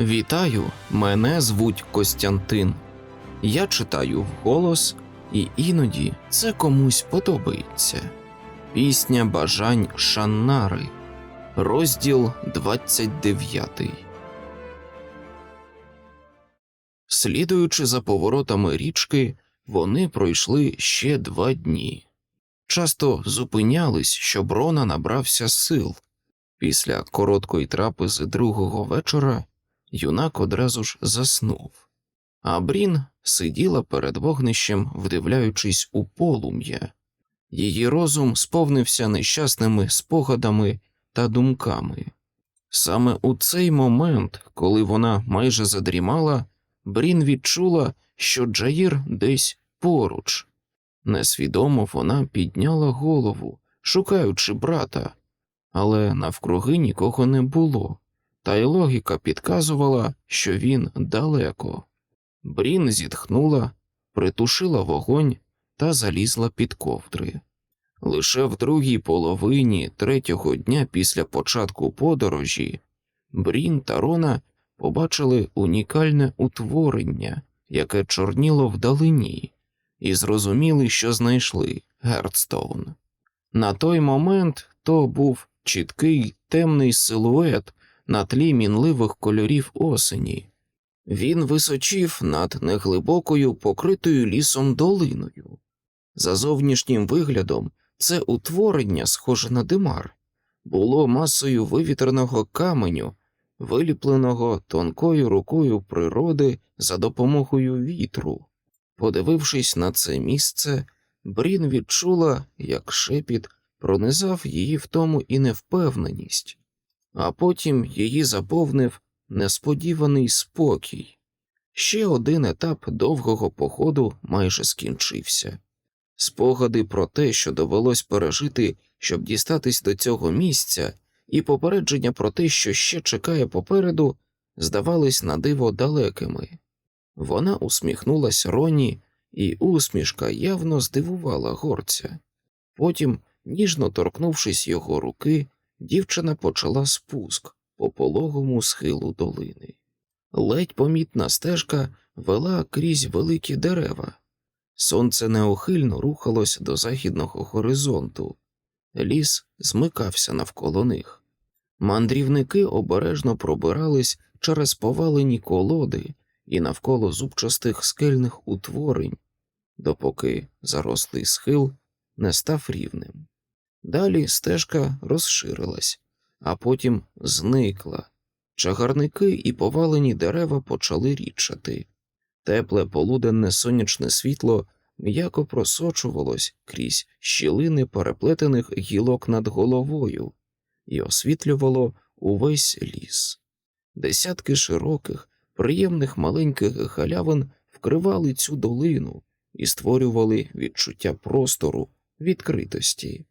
Вітаю, мене звуть Костянтин. Я читаю вголос, і іноді це комусь подобається. Пісня бажань Шаннари, розділ 29. Слідуючи за поворотами річки, вони пройшли ще два дні. Часто зупинялись, щоб Рона набрався сил. Після короткої трапези другого вечора юнак одразу ж заснув, а Брін сиділа перед вогнищем, вдивляючись у полум'я. Її розум сповнився нещасними спогадами та думками. Саме у цей момент, коли вона майже задрімала, Брін відчула, що Джаїр десь поруч. Несвідомо вона підняла голову, шукаючи брата, але навкруги нікого не було, та й логіка підказувала, що він далеко. Брін зітхнула, притушила вогонь та залізла під ковдри. Лише в другій половині третього дня після початку подорожі Брін та Рона побачили унікальне утворення, яке чорніло вдалині, і зрозуміли, що знайшли Гердстоун. На той момент то був чіткий темний силует на тлі мінливих кольорів осені. Він височів над неглибокою, покритою лісом долиною. За зовнішнім виглядом це утворення, схоже на димар, було масою вивітреного каменю, виліпленого тонкою рукою природи за допомогою вітру. Подивившись на це місце, Брін відчула, як шепіт пронизав її втому і невпевненість, а потім її заповнив несподіваний спокій. Ще один етап довгого походу майже скінчився. Спогади про те, що довелось пережити, щоб дістатись до цього місця, і попередження про те, що ще чекає попереду, здавались на диво далекими. Вона усміхнулась Роні, і усмішка явно здивувала горця. Потім, ніжно торкнувшись його руки, дівчина почала спуск по пологому схилу долини. Ледь помітна стежка вела крізь великі дерева. Сонце неохильно рухалось до західного горизонту, ліс змикався навколо них. Мандрівники обережно пробирались через повалені колоди і навколо зубчастих скельних утворень, допоки зарослий схил не став рівним. Далі стежка розширилась, а потім зникла. Чагарники і повалені дерева почали рідшати. Тепле полуденне сонячне світло м'яко просочувалось крізь щілини переплетених гілок над головою і освітлювало увесь ліс. Десятки широких, приємних маленьких галявин вкривали цю долину і створювали відчуття простору, відкритості.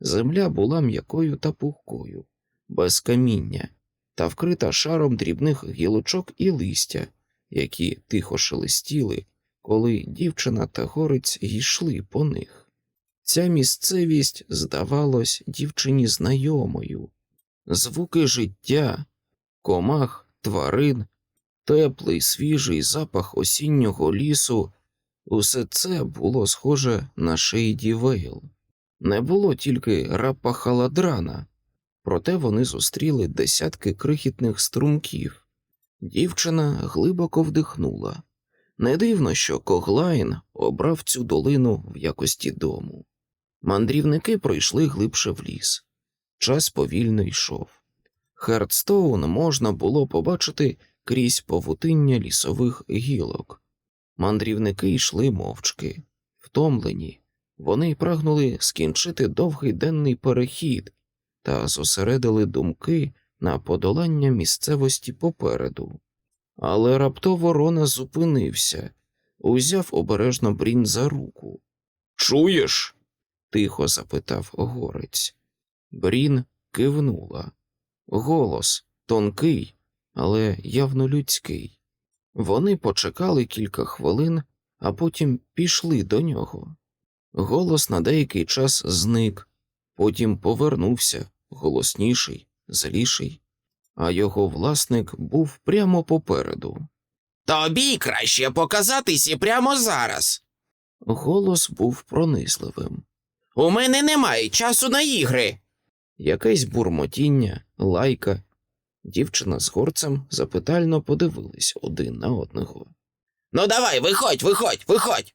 Земля була м'якою та пухкою, без каміння, та вкрита шаром дрібних гілочок і листя, які тихо шелестіли, коли дівчина та горець йшли по них. Ця місцевість здавалась дівчині знайомою, звуки життя, комах, тварин, теплий свіжий запах осіннього лісу, усе це було схоже на Шейді Вейл. Не було тільки рапа халадрана, проте вони зустріли десятки крихітних струмків. Дівчина глибоко вдихнула. Не дивно, що Коглайн обрав цю долину в якості дому. Мандрівники пройшли глибше в ліс. Час повільно йшов. Хардстоун можна було побачити крізь повутиння лісових гілок. Мандрівники йшли мовчки, втомлені. Вони прагнули скінчити довгий денний перехід та зосередили думки на подолання місцевості попереду. Але раптово Рона зупинився, узяв обережно Брін за руку. Чуєш? тихо запитав горець. Брін кивнула. Голос тонкий, але явно людський. Вони почекали кілька хвилин, а потім пішли до нього. Голос на деякий час зник, потім повернувся, голосніший, зліший. а його власник був прямо попереду. Тобі краще показатися прямо зараз. Голос був пронизливим. У мене немає часу на ігри. Якесь бурмотіння, лайка. Дівчина з горцем запитально подивились один на одного. Ну давай, виходь, виходь, виходь.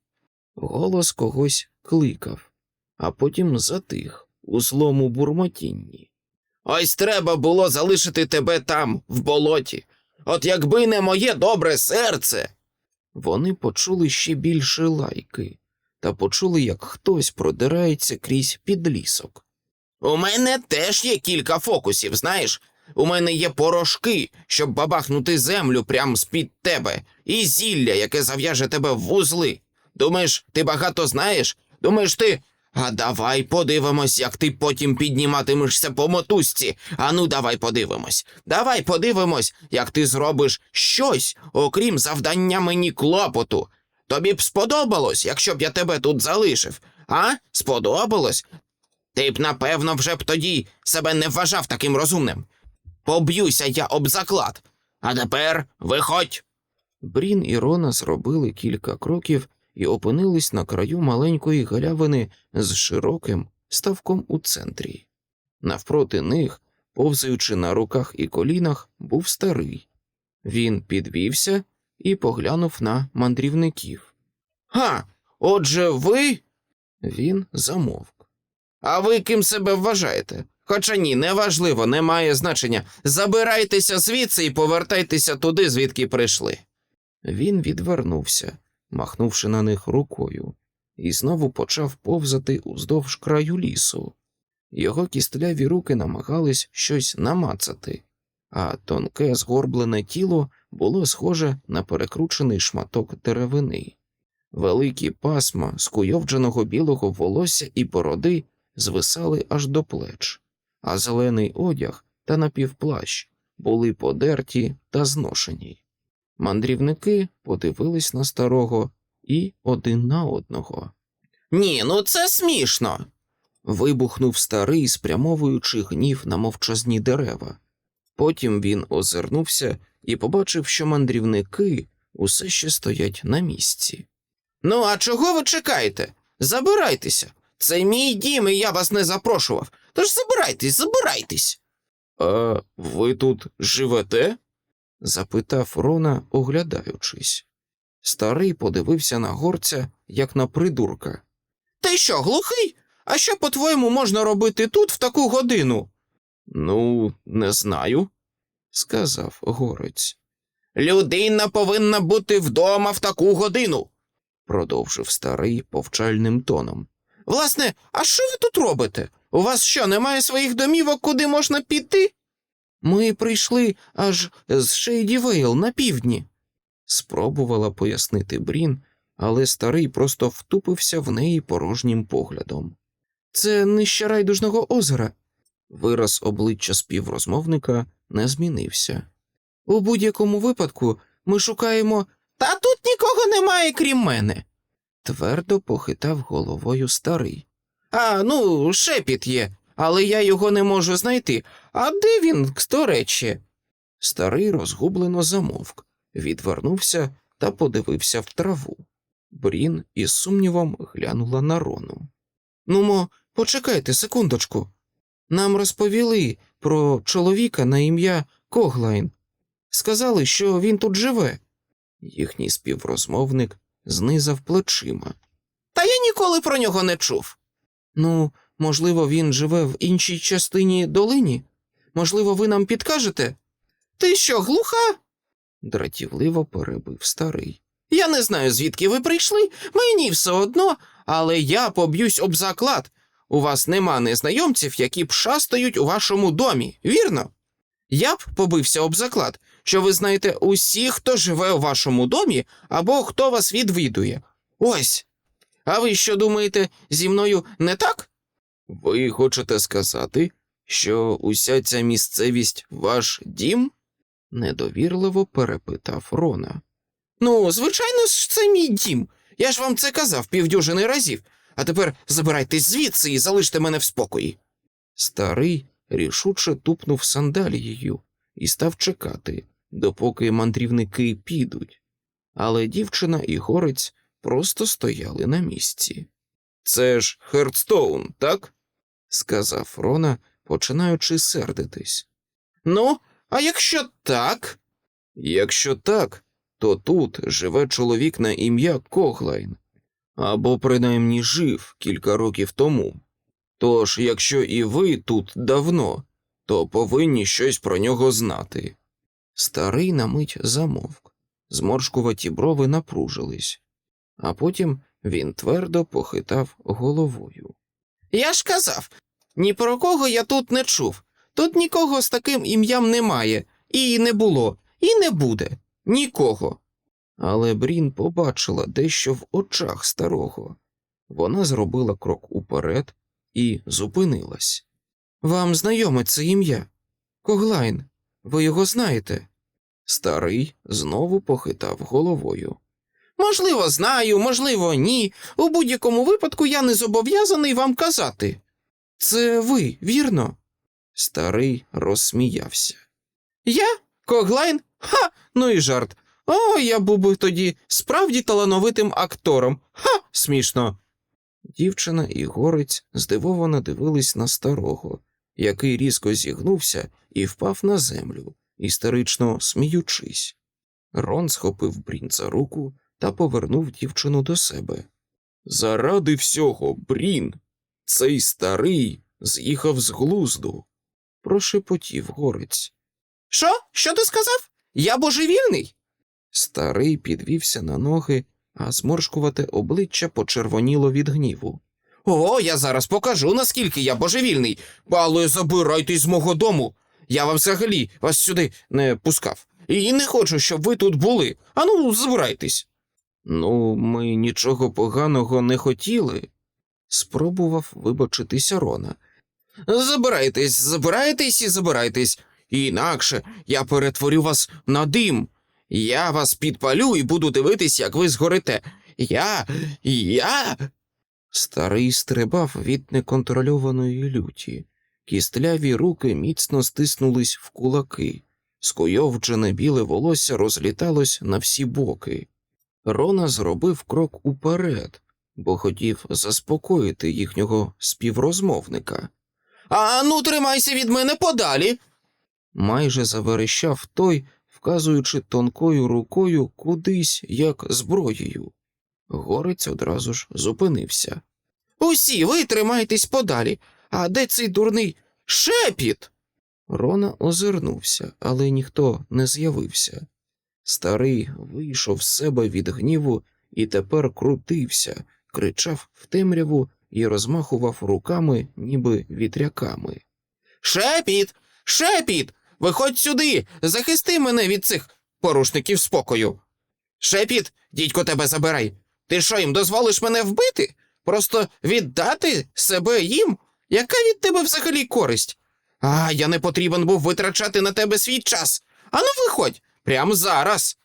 Голос когось кликав, а потім затих у злому бурмотінні. Ось треба було залишити тебе там, в болоті. От якби не моє добре серце. Вони почули ще більше лайки та почули, як хтось продирається крізь підлісок. У мене теж є кілька фокусів, знаєш. У мене є порошки, щоб бабахнути землю прямо з-під тебе, і зілля, яке зав'яже тебе в вузли. Думаєш, ти багато знаєш? Думаєш, ти. А давай подивимось, як ти потім підніматимешся по мотузці. Ану, давай подивимось. Давай подивимось, як ти зробиш щось, окрім завдання мені клопоту. Тобі б сподобалось, якщо б я тебе тут залишив. А? Сподобалось? Ти б, напевно, вже б тоді себе не вважав таким розумним. Поб'юся я об заклад. А тепер виходь. Брін і Рона зробили кілька кроків і опинились на краю маленької галявини з широким ставком у центрі. Навпроти них, повзаючи на руках і колінах, був старий. Він підвівся і поглянув на мандрівників. Га, отже, ви. Він замовк. А ви ким себе вважаєте? Хоча ні, неважливо, не має значення. Забирайтеся звідси і повертайтеся туди, звідки прийшли. Він відвернувся, махнувши на них рукою, і знову почав повзати уздовж краю лісу. Його кістляві руки намагались щось намацати, а тонке згорблене тіло було схоже на перекручений шматок деревини. Великі пасма скуйовдженого білого волосся і бороди звисали аж до плеч, а зелений одяг та напівплащ були подерті та зношені. Мандрівники подивились на старого і один на одного. Ні, ну це смішно. Вибухнув старий, спрямовуючи гнів на мовчазні дерева. Потім він озирнувся і побачив, що мандрівники усе ще стоять на місці. Ну, а чого ви чекаєте? Забирайтеся. Це мій дім, і я вас не запрошував. Тож забирайтесь, забирайтесь. А ви тут живете? Запитав Рона, оглядаючись. Старий подивився на горця, як на придурка. Ти що, глухий? А що, по-твоєму, можна робити тут в таку годину? Ну, не знаю, сказав горець, Людина повинна бути вдома в таку годину. продовжив старий повчальним тоном. Власне, а що ви тут робите? У вас що, немає своїх домівок, куди можна піти? Ми прийшли аж з Шейдівейл на півдні, спробувала пояснити Брін, але старий просто втупився в неї порожнім поглядом. Це нижче райдужного озера. Вираз обличчя співрозмовника не змінився. У будь-якому випадку ми шукаємо, Та тут нікого немає, крім мене. твердо похитав головою старий. А, ну, шепіт є, але я його не можу знайти. А де він, до речі? Старий розгублено замовк, відвернувся та подивився в траву. Брін із сумнівом глянула на Рону. Нумо, почекайте секундочку. Нам розповіли про чоловіка на ім'я Коглайн. Сказали, що він тут живе. Їхній співрозмовник знизав плечима. Та я ніколи про нього не чув. Ну, можливо, він живе в іншій частині долині? Можливо, ви нам підкажете? Ти що, глуха? дратівливо перебив старий. Я не знаю, звідки ви прийшли, мені все одно, але я поб'юсь об заклад. У вас нема незнайомців, які б шастають у вашому домі, вірно? Я б побився об заклад, що ви знаєте усіх, хто живе у вашому домі або хто вас відвідує. Ось. А ви що думаєте, зі мною не так? Ви хочете сказати, що уся ця місцевість ваш дім? недовірливо перепитав Рона. Ну, звичайно ж, це мій дім. Я ж вам це казав півдюжини разів. А тепер забирайтесь звідси і залиште мене в спокої. Старий рішуче тупнув сандалією і став чекати, допоки мандрівники підуть. Але дівчина і горець просто стояли на місці. Це ж Хердстоун, так? сказав Рона, починаючи сердитись. Ну, а якщо так? Якщо так, то тут живе чоловік на ім'я Коглайн, або принаймні жив кілька років тому. Тож, якщо і ви тут давно, то повинні щось про нього знати. Старий на мить замовк, зморшкуваті брови напружились, а потім він твердо похитав головою. Я ж казав, ні про кого я тут не чув. Тут нікого з таким ім'ям немає, і не було, і не буде. Нікого. Але Брін побачила дещо в очах старого. Вона зробила крок уперед і зупинилась. Вам знайоме це ім'я? Коглайн, ви його знаєте? Старий знову похитав головою. Можливо, знаю, можливо, ні. У будь-якому випадку я не зобов'язаний вам казати. Це ви, вірно? Старий розсміявся. Я? Коглайн? Ха! Ну і жарт. О, я був би тоді справді талановитим актором. Ха! Смішно. Дівчина і горець здивовано дивились на старого, який різко зігнувся і впав на землю, істерично сміючись. Рон схопив Брін за руку та повернув дівчину до себе. Заради всього, Брін, цей старий з'їхав з глузду, прошепотів горець. Що? Що ти сказав? Я божевільний? Старий підвівся на ноги, а зморшкувате обличчя почервоніло від гніву. О, я зараз покажу, наскільки я божевільний. Але забирайтесь з мого дому. Я вам взагалі вас сюди не пускав. І не хочу, щоб ви тут були. Ану, забирайтесь. Ну, ми нічого поганого не хотіли. Спробував вибачитися Рона. Забирайтесь, забирайтесь і забирайтесь. Інакше я перетворю вас на дим. Я вас підпалю і буду дивитись, як ви згорите. Я. я. Старий стрибав від неконтрольованої люті. Кістляві руки міцно стиснулись в кулаки, скуйовджене біле волосся розліталось на всі боки. Рона зробив крок уперед, бо хотів заспокоїти їхнього співрозмовника. А ну, тримайся від мене подалі. Майже заверещав той, вказуючи тонкою рукою кудись, як зброєю. Горець одразу ж зупинився. Усі ви тримайтесь подалі. А де цей дурний шепіт? Рона озирнувся, але ніхто не з'явився. Старий вийшов з себе від гніву і тепер крутився, кричав в темряву і розмахував руками, ніби вітряками. Шепіт! Шепіт! Виходь сюди! Захисти мене від цих порушників спокою. Шепіт, дідько тебе забирай. Ти що їм дозволиш мене вбити? Просто віддати себе їм? Яка від тебе взагалі користь? А, я не потрібен був витрачати на тебе свій час. Ану, виходь, прямо зараз.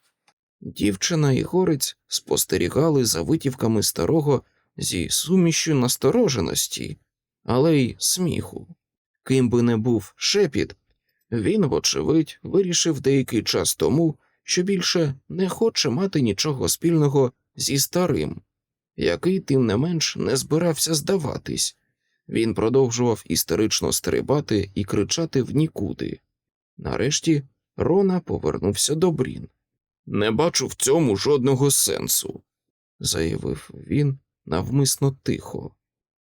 Дівчина і горець спостерігали за витівками старого зі сумішю настороженості, але й сміху. Ким би не був шепіт, він, вочевидь, вирішив деякий час тому, що більше не хоче мати нічого спільного зі старим, який, тим не менш, не збирався здаватись. Він продовжував істерично стрибати і кричати в нікуди. Нарешті Рона повернувся до Брін. Не бачу в цьому жодного сенсу, заявив він навмисно тихо.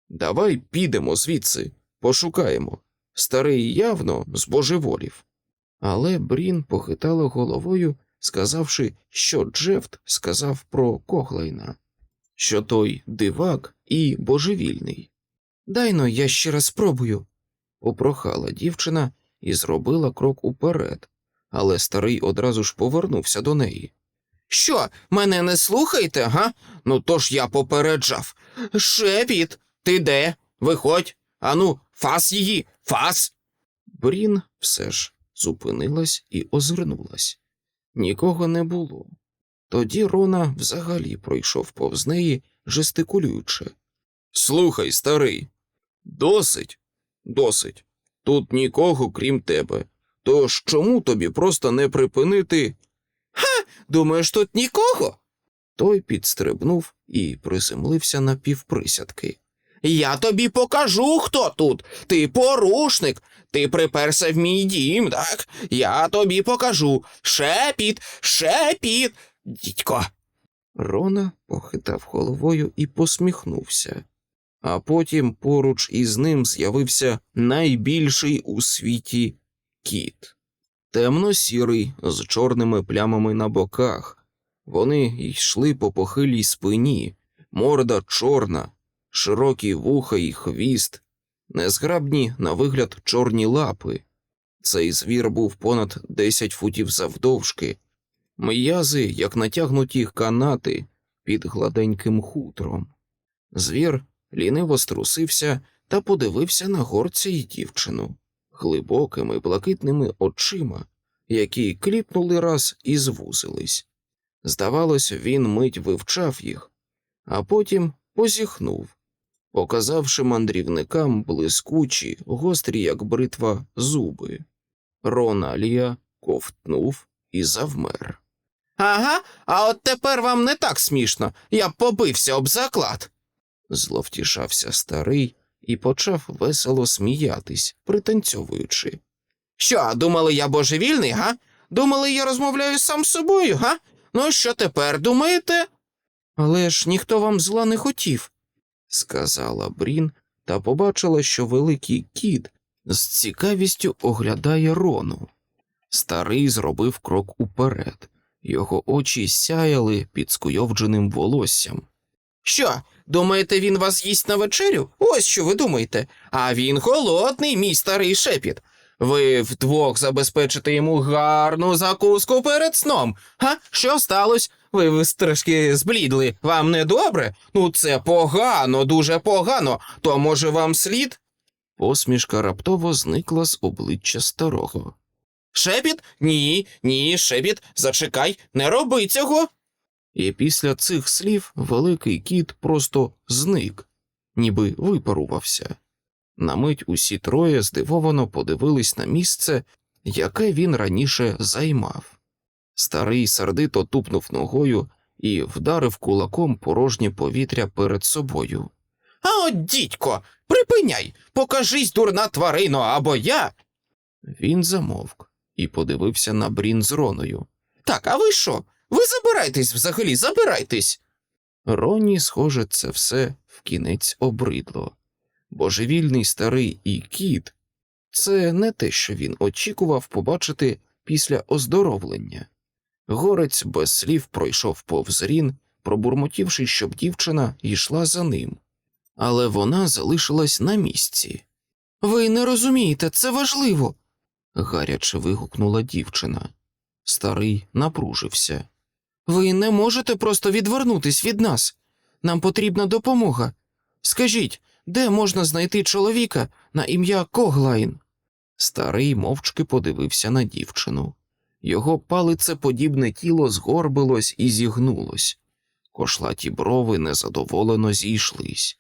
Давай підемо звідси, пошукаємо. Старий явно збожеволів. Але Брін похитала головою, сказавши, що Джефт сказав про Коглайна, що той дивак і божевільний. Дайно я ще раз спробую, попрохала дівчина і зробила крок уперед, але старий одразу ж повернувся до неї. Що, мене не слухаєте, га? Ну то ж я попереджав. Шепіт, ти де? Виходь. Ану, фас її, фас. Брін все ж зупинилась і озирнулась. Нікого не було. Тоді Рона взагалі пройшов повз неї, жестикулюючи. Слухай, старий, досить, досить. Тут нікого, крім тебе. Тож чому тобі просто не припинити? Ха, Думаєш, тут нікого? Той підстрибнув і приземлився на півприсядки. Я тобі покажу, хто тут. Ти порушник. Ти приперся в мій дім, так? Я тобі покажу. Шепіт, шепіт, дідько. Рона похитав головою і посміхнувся. А потім поруч із ним з'явився найбільший у світі кіт. Темно-сірий, з чорними плямами на боках. Вони йшли по похилій спині, морда чорна, широкі вуха і хвіст, незграбні на вигляд чорні лапи. Цей звір був понад 10 футів завдовжки, м'язи, як натягнуті канати під гладеньким хутром. Звір ліниво струсився та подивився на горця й дівчину глибокими блакитними очима, які кліпнули раз і звузились. Здавалось, він мить вивчав їх, а потім позіхнув, показавши мандрівникам блискучі, гострі, як бритва, зуби. Роналія ковтнув і завмер. Ага, а от тепер вам не так смішно. Я побився об заклад. Зловтішався старий і почав весело сміятись, пританцьовуючи. Що, думали, я божевільний, га? Думали, я розмовляю сам з собою, га? Ну, що тепер думаєте? Але ж ніхто вам зла не хотів, сказала Брін та побачила, що великий кіт з цікавістю оглядає Рону. Старий зробив крок уперед, його очі сяяли під скуйовдженим волоссям. Що, думаєте, він вас їсть на вечерю? Ось що ви думаєте. А він голодний, мій старий шепіт. Ви вдвох забезпечите йому гарну закуску перед сном. Га? Що сталося? Ви, ви трошки зблідли. Вам не добре? Ну, це погано, дуже погано. То може вам слід? Посмішка раптово зникла з обличчя старого. Шепіт? Ні, ні, шепіт, зачекай, не роби цього. І після цих слів великий кіт просто зник, ніби випарувався. На мить усі троє здивовано подивились на місце, яке він раніше займав. Старий сердито тупнув ногою і вдарив кулаком порожнє повітря перед собою. А от, дідько, припиняй, покажись, дурна тварино, або я. Він замовк і подивився на Брін з Роною. Так, а ви що? Ви забирайтесь взагалі, забирайтесь. Роні, схоже, це все в кінець обридло. Божевільний старий і кіт це не те, що він очікував побачити після оздоровлення. Горець без слів пройшов повз Рін, пробурмотівши, щоб дівчина йшла за ним, але вона залишилась на місці. Ви не розумієте, це важливо. гаряче вигукнула дівчина. Старий напружився. Ви не можете просто відвернутись від нас. Нам потрібна допомога. Скажіть, де можна знайти чоловіка на ім'я Коглайн? Старий мовчки подивився на дівчину. Його палицеподібне тіло згорбилось і зігнулось. Кошлаті брови незадоволено зійшлись.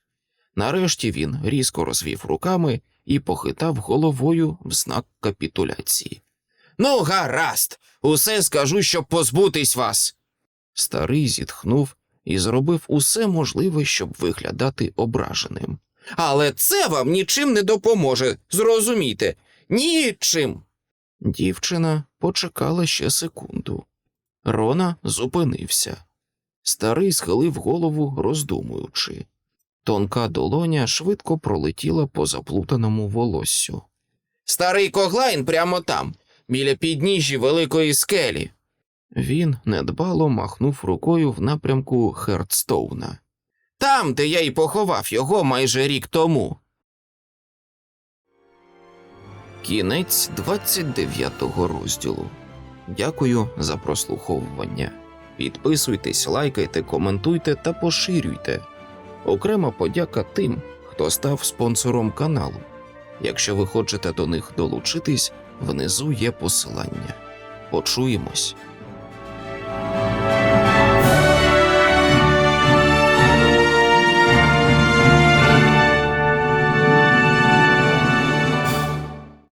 Нарешті він різко розвів руками і похитав головою в знак капітуляції. Ну, гаразд, усе скажу, щоб позбутись вас. Старий зітхнув і зробив усе можливе, щоб виглядати ображеним. Але це вам нічим не допоможе, зрозумійте. Нічим. Дівчина почекала ще секунду. Рона зупинився. Старий схилив голову, роздумуючи. Тонка долоня швидко пролетіла по заплутаному волоссю. Старий Коглайн прямо там, біля підніжжі великої скелі. Він недбало махнув рукою в напрямку Хердстоуна. Там, де я й поховав його майже рік тому. Кінець 29 розділу. Дякую за прослуховування. Підписуйтесь, лайкайте, коментуйте та поширюйте. Окрема подяка тим, хто став спонсором каналу. Якщо ви хочете до них долучитись, внизу є посилання. Почуємось.